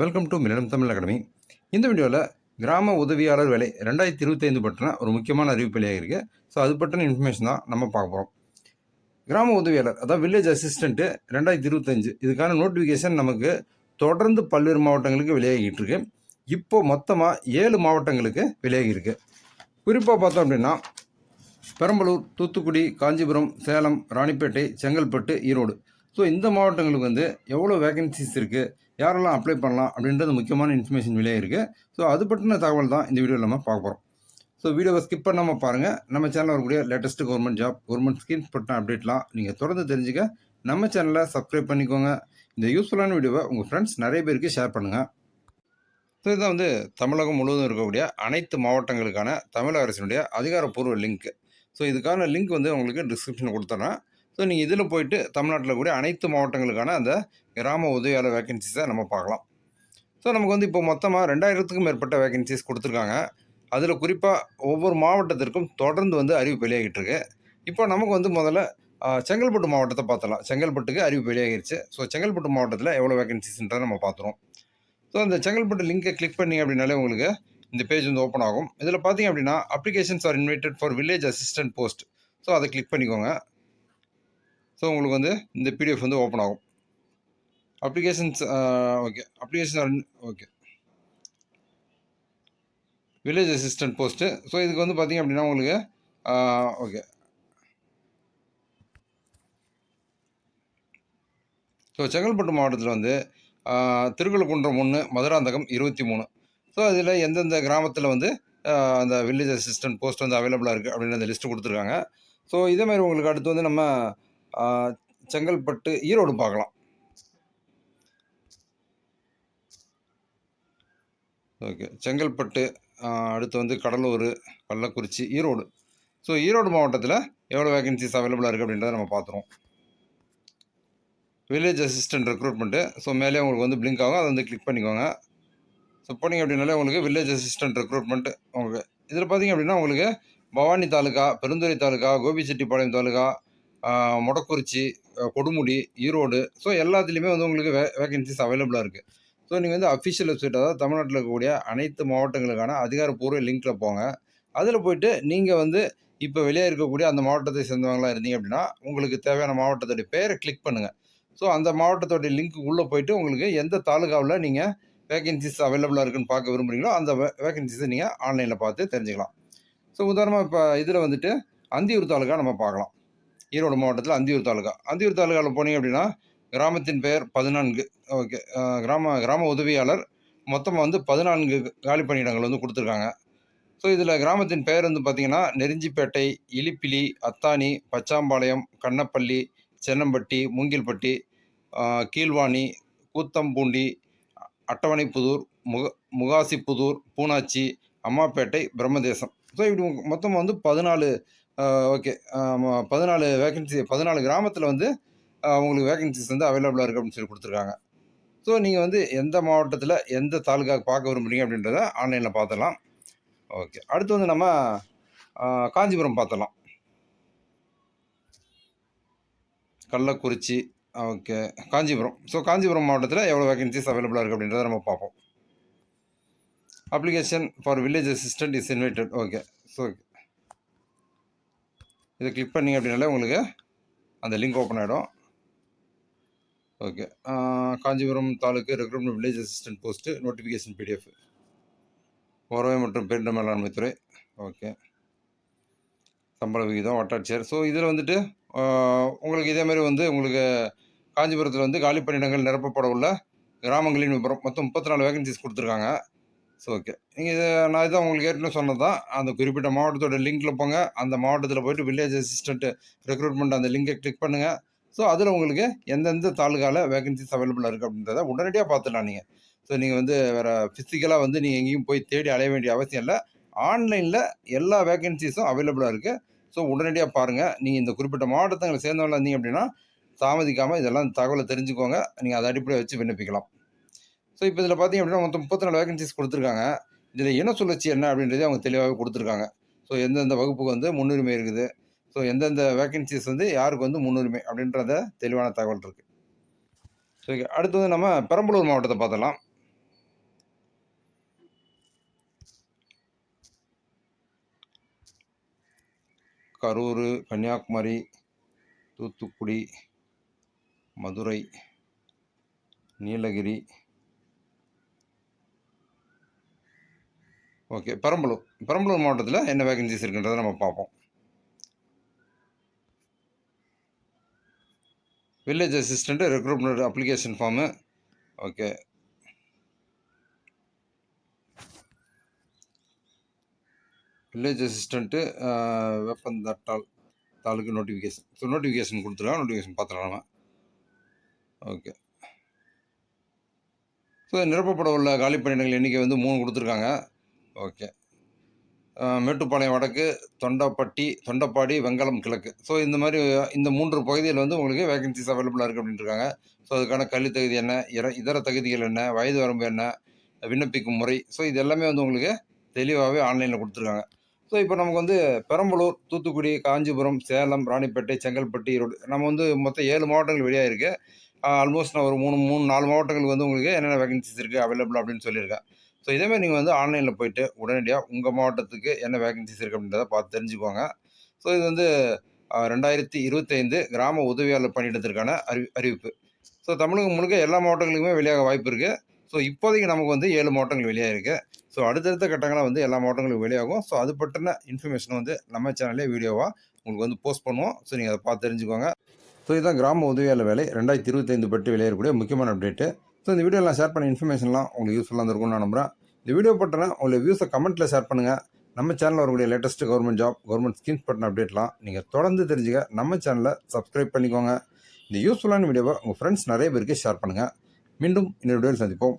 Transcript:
Welcome to Milanam Tamil academy இந்த வீடியோவில் கிராம உதவியாளர் வேலை ரெண்டாயிரத்தி இருபத்தைந்து பற்றின ஒரு முக்கியமான அறிவிப்பு வெளியாகிருக்கு ஸோ அது பற்றின இன்ஃபர்மேஷன் தான் நம்ம பார்க்க போகிறோம் கிராம உதவியாளர் அதாவது வில்லேஜ் அசிஸ்டண்ட்டு ரெண்டாயிரத்தி இருபத்தஞ்சு இதுக்கான நோட்டிஃபிகேஷன் நமக்கு தொடர்ந்து பல்வேறு மாவட்டங்களுக்கு வெளியாகிட்டு இருக்கு. இப்போ மொத்தமாக ஏழு மாவட்டங்களுக்கு வெளியாகியிருக்கு. குறிப்பாக பார்த்தோம் அப்படின்னா பெரம்பலூர் தூத்துக்குடி காஞ்சிபுரம் சேலம் ராணிப்பேட்டை செங்கல்பட்டு ஈரோடு. ஸோ இந்த மாவட்டங்களுக்கு வந்து எவ்வளோ வேகன்சிஸ் இருக்குது யாரெல்லாம் அப்ளை பண்ணலாம் அப்படின்றது முக்கியமான இன்ஃபர்மேஷன் வெளியே இருக்குது ஸோ அது பற்றின தகவல் தான் இந்த வீடியோவில் நம்ம பார்க்க போகிறோம் ஸோ வீடியோவை ஸ்கிப் பண்ணாமல் பாருங்கள் நம்ம சேனலில் வரக்கூடிய latest government job government schemes பற்றின அப்டேட்லாம் நீங்கள் தொடர்ந்து தெரிஞ்சுக்க நம்ம சேனலை சப்ஸ்கிரைப் பண்ணிக்கோங்க. இந்த யூஸ்ஃபுல்லான வீடியோவை உங்கள் ஃப்ரெண்ட்ஸ் நிறைய பேருக்கு ஷேர் பண்ணுங்கள் ஸோ இதுதான் வந்து தமிழகம் முழுவதும் இருக்கக்கூடிய அனைத்து மாவட்டங்களுக்கான தமிழக அரசினுடைய அதிகாரப்பூர்வ லிங்க் ஸோ இதுக்கான லிங்க் வந்து உங்களுக்கு டிஸ்கிரிப்ஷனில் கொடுத்துட்றேன் ஸோ நீங்கள் இதில் போயிட்டு தமிழ்நாட்டில் கூடிய அனைத்து மாவட்டங்களுக்கான அந்த கிராம உதவியாளர் வேகன்சிஸை நம்ம பார்க்கலாம். ஸோ நமக்கு வந்து இப்போ மொத்தமாக ரெண்டாயிரத்துக்கும் மேற்பட்ட வேகன்சிஸ் கொடுத்துருக்காங்க. அதில் குறிப்பாக ஒவ்வொரு மாவட்டத்திற்கும் தொடர்ந்து வந்து அறிவிப்பு வெளியாகிட்டு இருக்கு. இப்போ நமக்கு வந்து முதல்ல செங்கல்பட்டு மாவட்டத்தை பார்த்தலாம் செங்கல்பட்டுக்கு அறிவிப்பு வெளியாகிருச்சு. ஸோ செங்கல்பட்டு மாவட்டத்தில் எவ்வளோ வேகன்சிஸ்ன்றதை நம்ம பார்த்துருவோம். ஸோ அந்த செங்கல்பட்டு லிங்கை கிளிக் பண்ணி அப்படின்னாலே உங்களுக்கு இந்த பேஜ் வந்து ஓப்பன் ஆகும். இதில் பார்த்தீங்க அப்படின்னா applications are invited for village assistant post so அதை கிளிக் பண்ணிக்கோங்க. ஸோ உங்களுக்கு வந்து இந்த பிடிஎஃப் வந்து ஓப்பன் ஆகும். Applications okay application okay village assistant post so இதுக்கு வந்து பார்த்தீங்க அப்படின்னா உங்களுக்கு uh, ஓகே ஸோ செங்கல்பட்டு மாவட்டத்தில் வந்து uh, ஆஹ், ஒன்று மதுராந்தகம் இருபத்தி மூணு. ஸோ அதில் எந்தெந்த கிராமத்தில் வந்து uh, அந்த வில்லேஜ் அசிஸ்டன்ட் போஸ்ட் வந்து அவைலபிளாக இருக்குது அப்படின்னு அந்த லிஸ்ட்டு கொடுத்துருக்காங்க. ஸோ இதே மாதிரி உங்களுக்கு அடுத்து வந்து நம்ம செங்கல்பட்டு ஈரோடு பார்க்கலாம். ஓகே. செங்கல்பட்டு அடுத்து வந்து கடலூர் கள்ளக்குறிச்சி ஈரோடு. ஸோ ஈரோடு மாவட்டத்தில் எவ்வளோ வேகன்சிஸ் அவைலபிளாக இருக்குது அப்படின்றத நம்ம பார்த்துருவோம். வில்லேஜ் அசிஸ்டன்ட் ரெக்ரூட்மெண்ட்டு ஸோ மேலே உங்களுக்கு வந்து பிளிங்க் ஆகும். அதை வந்து கிளிக் பண்ணிக்கோங்க. ஸோ போனீங்க அப்படின்னாலே உங்களுக்கு வில்லேஜ் அசிஸ்டன்ட் ரெக்ரூட்மெண்ட் உங்களுக்கு. இதில் பார்த்தீங்க அப்படின்னா உங்களுக்கு பவானி தாலுக்கா பெருந்துறை தாலுக்கா கோபிச்செட்டிப்பாளையம் தாலுக்கா மொடக்குறிச்சி கொடுமுடி ஈரோடு. ஸோ எல்லாத்துலேயுமே வந்து உங்களுக்கு வே வேகன்சிஸ் அவைலபிளாக இருக்குது ஸோ நீங்கள் வந்து அஃபிஷியல் வெப்சைட் அதாவது தமிழ்நாட்டில் இருக்கக்கூடிய அனைத்து மாவட்டங்களுக்கான அதிகாரப்பூர்வ லிங்க்கில் போங்க. அதில் போயிட்டு நீங்கள் வந்து இப்போ வெளியே இருக்கக்கூடிய அந்த மாவட்டத்தை சேர்ந்தவங்களாக இருந்தீங்க அப்படின்னா உங்களுக்கு தேவையான மாவட்டத்துடைய பேரை கிளிக் பண்ணுங்கள் ஸோ அந்த மாவட்டத்தோடைய லிங்க் உள்ளே போயிட்டு உங்களுக்கு எந்த தாலுகாவில் நீங்கள் வேகன்சிஸ் அவைலபிளாக இருக்குன்னு பார்க்க விரும்புகிறீங்களோ அந்த வேகன்சிஸை நீங்கள் ஆன்லைனில் பார்த்து தெரிஞ்சுக்கலாம். ஸோ உதாரணமாக இப்போ இதில் வந்துட்டு அந்தியூர் தாலுகா நம்ம பார்க்கலாம். ஈரோடு மாவட்டத்தில் அந்தியூர் தாலுகா. அந்தியூர் தாலுகாவில் போனீங்க அப்படின்னா கிராமத்தின் பெயர் பதினான்கு. ஓகே. கிராம கிராம உதவியாளர் மொத்தமாக வந்து பதினான்கு காலி பணியிடங்கள் வந்து கொடுத்துருக்காங்க. ஸோ இதில் கிராமத்தின் பெயர் வந்து பார்த்திங்கன்னா நெருஞ்சிப்பேட்டை இலிப்பிலி அத்தானி பச்சாம்பாளையம் கண்ணப்பள்ளி சென்னம்பட்டி மூங்கில்பட்டி கீழ்வாணி கூத்தம்பூண்டி அட்டவணைப்புதூர் முக முகாசிப்புதூர் பூனாச்சி அம்மாப்பேட்டை பிரம்மதேசம். ஸோ இப்படி மொத்தம் வந்து பதினாலு ஓகே. பதினாலு வேகன்சி பதினாலு கிராமத்தில் வந்து உங்களுக்கு வேகன்சிஸ் வந்து அவைலபிளாக இருக்குது அப்படின்னு சொல்லி கொடுத்துருக்காங்க. ஸோ நீங்கள் வந்து எந்த மாவட்டத்தில் எந்த தாலுக்காவுக்கு பார்க்க விரும்புகிறீங்க அப்படின்றத ஆன்லைனில் பார்த்துடலாம் ஓகே. அடுத்து வந்து நம்ம காஞ்சிபுரம் பார்த்துடலாம் கள்ளக்குறிச்சி ஓகே. காஞ்சிபுரம். ஸோ காஞ்சிபுரம் மாவட்டத்தில் எவ்வளோ வேகன்சிஸ் அவைலபிளாக இருக்குது அப்படின்றத நம்ம பார்ப்போம் application for village assistant is invited okay so இதை கிளிக் பண்ணிங்க அப்படின்னாலே உங்களுக்கு அந்த லிங்க் ஓப்பன் ஆகிடும் okay Kanchipuram taluk recruitment village assistant post notification PDF வருவாய் மற்றும் பேரிடர் மேலாண்மை துறை. ஓகே சம்பள விகிதம் வட்டாட்சியர். ஸோ இதில் வந்துட்டு உங்களுக்கு இதே மாதிரி வந்து உங்களுக்கு காஞ்சிபுரத்தில் வந்து காலி பணியிடங்கள் நிரப்பப்பட உள்ள கிராமங்களின் விபரம் மொத்தம் முப்பத்தி நாலு வேகன்சிஸ் கொடுத்துருக்காங்க. ஸோ ஓகே நீங்கள் இதை நான் இதான் உங்களுக்கு ஏற்கனவே சொன்னது தான் அந்த குறிப்பிட்ட மாவட்டத்தோட லிங்க்கில் போங்க. அந்த மாவட்டத்தில் போயிட்டு வில்லேஜ் அசிஸ்டண்ட்டு ரெக்ரூட்மெண்ட் அந்த லிங்கை கிளிக் பண்ணுங்கள் ஸோ அதில் உங்களுக்கு எந்தெந்த தாலுகாவில் வேகன்சிஸ் அவைலபிளாக இருக்குது அப்படின்றத உடனடியாக பார்த்துடலாம் நீங்கள் ஸோ நீங்கள் வந்து வேறு ஃபிசிக்கலாக வந்து நீங்கள் எங்கேயும் போய் தேடி அலைய வேண்டிய அவசியம் இல்லை. ஆன்லைனில் எல்லா வேகன்சிஸும் அவைலபிளாக இருக்குது ஸோ உடனடியாக பாருங்கள் நீங்கள் இந்த குறிப்பிட்ட மாவட்டத்தங்களை சேர்ந்தவங்களா இருந்தீங்க அப்படின்னா தாமதிக்காமல் இதெல்லாம் தகவலை தெரிஞ்சுக்கோங்க. நீங்கள் அதை அடிப்படையாக வச்சு விண்ணப்பிக்கலாம். ஸோ இப்போ இதில் பார்த்திங்க அப்படின்னா மொத்தம் முப்பத்தி வேகன்சிஸ் கொடுத்துருக்காங்க. இதில் என்ன சுழற்சி என்ன அப்படின்றதே அவங்க தெளிவாக கொடுத்துருக்காங்க. ஸோ எந்தெந்த வகுப்புக்கு வந்து முன்னுரிமை இருக்குது? ஸோ எந்தெந்த வேகன்சிஸ் வந்து யாருக்கு வந்து முன்னுரிமை அப்படின்றத தெளிவான தகவல் இருக்குது ஸோ அடுத்து வந்து நம்ம பெரம்பலூர் மாவட்டத்தை பார்த்தலாம் கரூர் கன்னியாகுமரி தூத்துக்குடி மதுரை நீலகிரி ஓகே பெரம்பலூர். பெரம்பலூர் மாவட்டத்தில் என்ன வேகன்சிஸ் இருக்குன்றதை நம்ம பார்ப்போம். Village assistant recruitment application form okay. Village assistant Veppanthattai taluk notification so notification கொடுத்துருக்காங்க நோட்டிஃபிகேஷன் பார்த்துடலாம் நம்ம. ஓகே. ஸோ நிரப்பப்பட உள்ள காலி பணியிடங்கள் எண்ணிக்கை வந்து மூணு கொடுத்துருக்காங்க. ஓகே. மேட்டுப்பாளையம் வடக்கு தொண்டப்பட்டி தொண்டப்பாடி வெங்கலம் கிழக்கு. ஸோ இந்த மாதிரி இந்த மூன்று பகுதியில் வந்து உங்களுக்கு வேகன்சிஸ் அவைலபிளாக இருக்குது அப்படின்ட்டு இருக்காங்க. ஸோ அதுக்கான கல்வி தகுதி என்ன? இர இதர தகுதிகள் என்ன? வயது வரம்பு என்ன? விண்ணப்பிக்கும் முறை. ஸோ இது எல்லாமே வந்து உங்களுக்கு தெளிவாகவே ஆன்லைனில் கொடுத்துருக்காங்க. ஸோ இப்போ நமக்கு வந்து பெரம்பலூர் தூத்துக்குடி காஞ்சிபுரம் சேலம் ராணிப்பேட்டை செங்கல்பட்டு ஈரோடு நம்ம வந்து மொத்தம் ஏழு மாவட்டங்கள் வெளியாக இருக்குது ஆல்மோஸ்ட் நான் ஒரு மூணு மூணு நாலு மாவட்டங்களுக்கு வந்து உங்களுக்கு என்னென்ன வேகன்சிஸ் இருக்குது அவைலபிள் அப்படின்னு சொல்லியிருக்கேன். ஸோ இதேமாதிரி நீங்கள் வந்து ஆன்லைனில் போயிட்டு உடனடியாக உங்கள் மாவட்டத்துக்கு என்ன வேகன்சிஸ் இருக்குது அப்படின்றத பார்த்து தெரிஞ்சுக்கோங்க. ஸோ இது வந்து ரெண்டாயிரத்தி இருபத்தைந்து கிராம உதவியாளர் பணியிடத்திற்கான அறி அறிவிப்பு. ஸோ தமிழகம் முழுக்க எல்லா மாவட்டங்களுக்குமே வெளியாக வாய்ப்பு இருக்குது ஸோ இப்போதைக்கு நமக்கு வந்து ஏழு மாவட்டங்கள் வெளியாக இருக்குது ஸோ அடுத்தடுத்த கட்டங்களாக வந்து எல்லா மாவட்டங்களுக்கும் வெளியாகும். ஸோ அது பற்றின இன்ஃபர்மேஷன் வந்து நம்ம சேனல்லே வீடியோவாக உங்களுக்கு வந்து போஸ்ட் பண்ணுவோம். ஸோ நீங்கள் அதை பார்த்து தெரிஞ்சுக்கோங்க. ஸோ இதுதான் கிராம உதவியாளர் வேலை. ரெண்டாயிரத்தி இருபத்தைந்து பற்றி வெளியேறக்கூடிய முக்கியமான அப்டேட்டு ஸோ இந்த வீடியோலாம் ஷேர் பண்ண இன்ஃபர்மேஷன்லாம் உங்களுக்கு யூஸ்ஃபுல்லாக இருந்திருக்கும்னு நான் நம்புறேன். இந்த வீடியோ பட்டனை உங்களுடைய வியூஸை கமெண்ட்டில் ஷேர் பண்ணுங்கள் நம்ம சேனலில் வரக்கூடிய latest government job government schemes பற்றின அப்டேட்லாம் நீங்கள் தொடர்ந்து தெரிஞ்சுக்க நம்ம சேனலை சப்ஸ்கிரைப் பண்ணிக்கோங்க. இந்த யூஸ்ஃபுல்லான வீடியோவை உங்கள் ஃப்ரெண்ட்ஸ் நிறைய பேருக்கு ஷேர் பண்ணுங்கள் மீண்டும் இன்னொரு வீடியோவில் சந்திப்போம்.